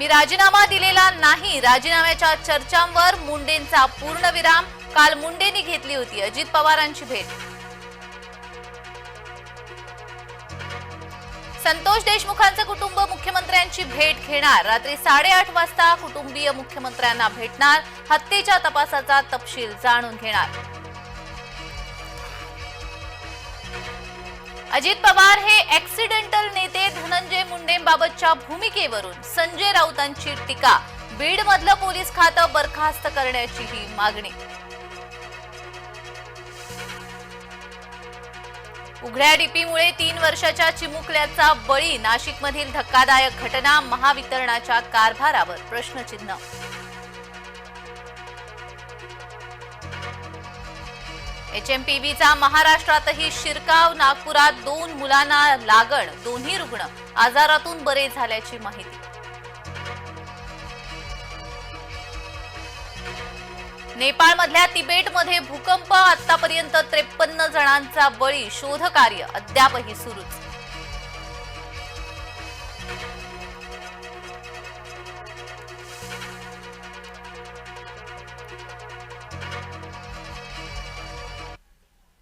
मी राजीनामा दिलेला नाही. राजीनाम्याच्या चर्चांवर मुंडेंचा पूर्णविराम काल मुंडेंनी घेतली होती अजित पवारांची भेट. संतोष देशमुखांचे कुटुंब मुख्यमंत्र्यांची भेट घेणार. रात्री साडेआठ वाजता कुटुंबीय मुख्यमंत्र्यांना भेटणार. हत्येच्या तपासाचा तपशील जाणून घेणार. अजित पवार हे ऍक्सिडेंटल नेते भूमिकेवरून संजय राऊतांची टीका. बीडमधलं पोलीस खातं बरखास्त करण्याचीही मागणी. उघड्या डीपीमुळे तीन वर्षाच्या चिमुकल्याचा बळी नाशिकमधील धक्कादायक घटना महावितरणाच्या कारभारावर प्रश्नचिन्ह एचएमपीव्हीचा महाराष्ट्रातही शिरकाव नागपुरात दोन मुलांना लागण दोन्ही रुग्ण आजारातून बरे झाल्याची माहिती. नेपाळमधल्या तिबेटमध्ये भूकंप आतापर्यंत त्रेपन्न जणांचा बळी शोधकार्य अद्यापही सुरूच.